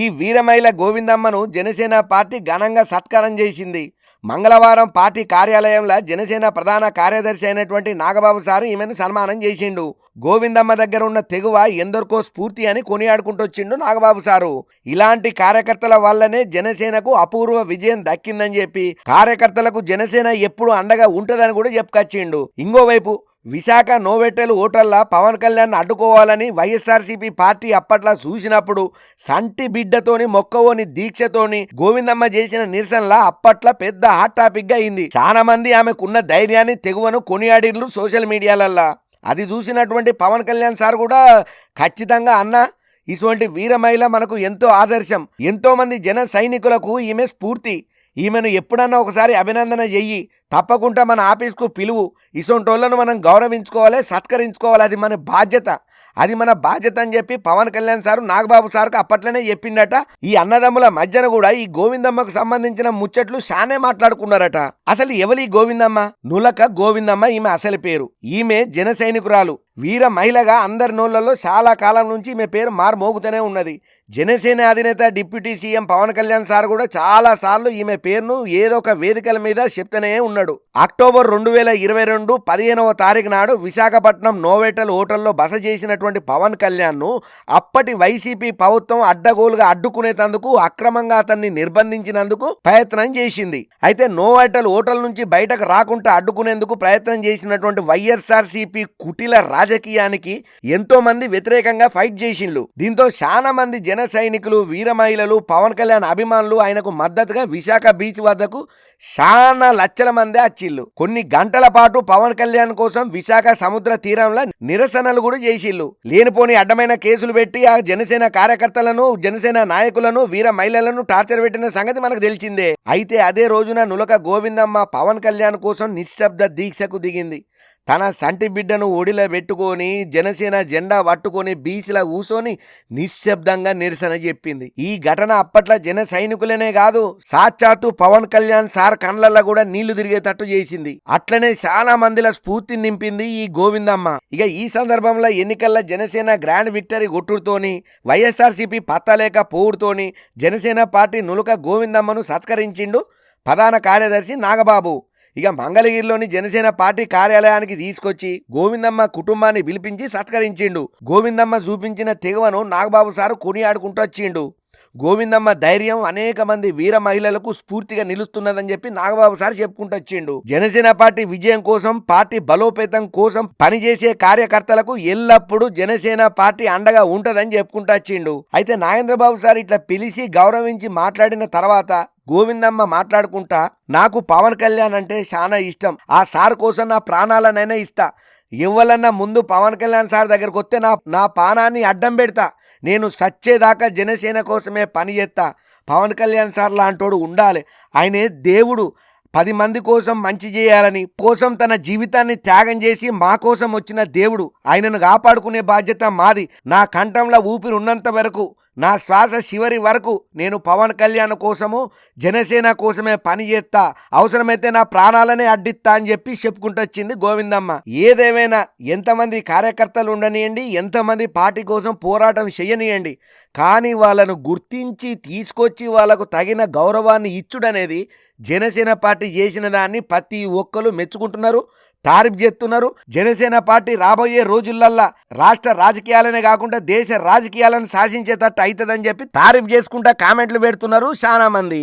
ఈ వీరమైల గోవిందమ్మను జనసేన పార్టీ ఘనంగా సత్కారం చేసింది. మంగళవారం పార్టీ కార్యాలయంలో జనసేన ప్రధాన కార్యదర్శి అయినటువంటి నాగబాబు సారు ఈమెను సన్మానం చేసిండు. గోవిందమ్మ దగ్గర ఉన్న తెగువ ఎందరికో స్ఫూర్తి అని కొనియాడుకుంటొచ్చిండు నాగబాబు సారు. ఇలాంటి కార్యకర్తల వల్లనే జనసేనకు అపూర్వ విజయం దక్కిందని చెప్పి కార్యకర్తలకు జనసేన ఎప్పుడు అండగా ఉంటదని కూడా చెప్పుకొచ్చిండు. ఇంకోవైపు విశాఖ నోవెటెల్ ఓటర్ల పవన్ కళ్యాణ్ అడ్డుకోవాలని వైఎస్ఆర్సీపీ పార్టీ అప్పట్లో చూసినప్పుడు సంటి బిడ్డతోని మొక్కవోని దీక్షతోని గోవిందమ్మ చేసిన నిరసనలా అప్పట్లో పెద్ద హాట్ టాపిక్గా అయింది. చాలా మంది ఆమెకున్న ధైర్యాన్ని తెగువను కొనియాడిర్లు సోషల్ మీడియాలల్లా. అది చూసినటువంటి పవన్ కళ్యాణ్ సార్ కూడా ఖచ్చితంగా అన్న ఇటువంటి వీర మహిళ మనకు ఎంతో ఆదర్శం. ఎంతో మంది జన సైనికులకు ఈమె స్ఫూర్తి. ఈమెను ఎప్పుడన్నా ఒకసారి అభినందన చెయ్యి. తప్పకుండా మన ఆఫీస్కు పిలువు. ఇసొంటోళ్ళను మనం గౌరవించుకోవాలి సత్కరించుకోవాలి. అది మన బాధ్యత. అది మన బాధ్యత అని చెప్పి పవన్ కళ్యాణ్ సారు నాగబాబు సార్కు అప్పట్లోనే చెప్పిండట. ఈ అన్నదమ్ముల మధ్యన కూడా ఈ గోవిందమ్మకు సంబంధించిన ముచ్చట్లు శానే మాట్లాడుకున్నారట. అసలు ఎవలి గోవిందమ్మ? నులక గోవిందమ్మ ఈమె అసలు పేరు. ఈమె జన సైనికురాలు వీర మహిళగా అందరి నోళ్ళలో చాలా కాలం నుంచి మీ పేరు మారుమోగుతూనే ఉన్నది. జనసేన అధినేత deputy CM Pawan Kalyan sir కూడా చాలా సార్లు ఈమె పేరును ఏదో ఒక వేదికల మీద చెప్తూనే ఉన్నాడు. అక్టోబర్ రెండు వేల ఇరవై రెండు పదిహేనవ తారీఖు నాడు విశాఖపట్నం నోవేటల్ హోటల్లో బస చేసినటువంటి పవన్ కళ్యాణ్ను అప్పటి వైసీపీ ప్రభుత్వం అడ్డగోలుగా అడ్డుకునేటందుకు అక్రమంగా అతన్ని నిర్బంధించినందుకు ప్రయత్నం చేసింది. అయితే నోవేటల్ హోటల్ నుంచి బయటకు రాకుండా అడ్డుకునేందుకు ప్రయత్నం చేసినటువంటి వైఎస్ఆర్సీపీ కుటిల రాజకీయానికి ఎంతో మంది వ్యతిరేకంగా ఫైట్ చేసిండ్లు. దీంతో చాలా మంది జన సైనికులు వీర మహిళలు పవన్ కళ్యాణ్ అభిమానులు ఆయనకు మద్దతుగా విశాఖ బీచ్ వద్దకు చాలా లక్షల మంది వచ్చిళ్ళు. కొన్ని గంటల పాటు పవన్ కళ్యాణ్ కోసం విశాఖ సముద్ర తీరంలో నిరసనలు కూడా చేసిళ్ళు లేనిపోని అడ్డమైన కేసులు పెట్టి ఆ జనసేన కార్యకర్తలను జనసేన నాయకులను వీర మహిళలను టార్చర్ పెట్టిన సంగతి మనకు తెలిసిందే. అయితే అదే రోజున నులక గోవిందమ్మ పవన్ కళ్యాణ్ కోసం నిశ్శబ్ద దీక్షకు దిగింది. తన సంటి బిడ్డను ఒడిలో పెట్టుకొని జనసేన జెండా పట్టుకొని బీచ్లో కూసోని నిశ్శబ్దంగా నిరసన చెప్పింది. ఈ ఘటన అప్పట్లో జన సైనికులనే కాదు సాక్షాత్తు పవన్ కళ్యాణ్ సార్ కండ్లల్లో కూడా నీళ్ళు తిరిగేటట్టు చేసింది. అట్లనే చాలా మందిల స్ఫూర్తిని నింపింది ఈ గోవిందమ్మ. ఇక ఈ సందర్భంలో ఎన్నికల్లో జనసేన గ్రాండ్ విక్టరీ కొట్టుడుతోని వైఎస్ఆర్సీపీ పత్తలేక పోవుడుతోని జనసేన పార్టీ నులుక గోవిందమ్మను సత్కరించిండు ప్రధాన కార్యదర్శి నాగబాబు. ఇక మంగళగిరిలోని జనసేన పార్టీ కార్యాలయానికి తీసుకొచ్చి గోవిందమ్మ కుటుంబాన్ని పిలిపించి సత్కరించిండు. గోవిందమ్మ చూపించిన తెగవను నాగబాబు సారు కొనియాడుకుంటూ వచ్చిండు. గోవిందమ్మ ధైర్యం అనేక మంది వీర మహిళలకు స్ఫూర్తిగా నిలుస్తున్నదని చెప్పి నాగబాబు సార్ చెప్పుకుంటూ వచ్చిండు. జనసేన పార్టీ విజయం కోసం పార్టీ బలోపేతం కోసం పనిచేసే కార్యకర్తలకు ఎల్లప్పుడూ జనసేన పార్టీ అండగా ఉంటదని చెప్పుకుంటూ వచ్చిండు. అయితే నాగేంద్రబాబు సార్ ఇట్లా పిలిచి గౌరవించి మాట్లాడిన తర్వాత గోవిందమ్మ మాట్లాడుకుంటా నాకు పవన్ కళ్యాణ్ అంటే చాలా ఇష్టం. ఆ సార్ కోసం నా ప్రాణాలనైనా ఇస్తా. ఇవ్వాలన్నా ముందు పవన్ కళ్యాణ్ సార్ దగ్గరకు వస్తే నా నా పానాన్ని అడ్డం పెడతా. నేను సచ్చేదాకా జనసేన కోసమే పని చేస్తా. పవన్ కళ్యాణ్ సార్ లాంటోడు ఉండాలి. ఆయనే దేవుడు. పది మంది కోసం మంచి చేయాలని కోసం తన జీవితాన్ని త్యాగం చేసి మా కోసం వచ్చిన దేవుడు. ఆయనను కాపాడుకునే బాధ్యత మాది. నా కంఠంలో ఊపిరి ఉన్నంత వరకు నా శ్వాస చివరి వరకు నేను పవన్ కళ్యాణ్ కోసము జనసేన కోసమే పని చేస్తా అవసరమైతే నా ప్రాణాలనే అడ్డిస్తా అని చెప్పి చెప్పుకుంటూ వచ్చింది గోవిందమ్మ. ఏదేమైనా ఎంతమంది కార్యకర్తలు ఉండనియండి ఎంతమంది పార్టీ కోసం పోరాటం చేయనియండి కానీ వాళ్ళను గుర్తించి తీసుకొచ్చి వాళ్ళకు తగిన గౌరవాన్ని ఇచ్చుడనేది జనసేన పార్టీ చేసిన దాన్ని ప్రతి ఒక్కరు మెచ్చుకుంటున్నారు. తారీఫ్ చేస్తున్నారు. జనసేన పార్టీ రాబోయే రోజులల్లా రాష్ట్ర రాజకీయాలనే కాకుండా దేశ రాజకీయాలను శాసించేటట్టు అవుతుందని చెప్పి తారీఫ్ చేసుకుంటా కామెంట్లు పెడుతున్నారు చాలా మంది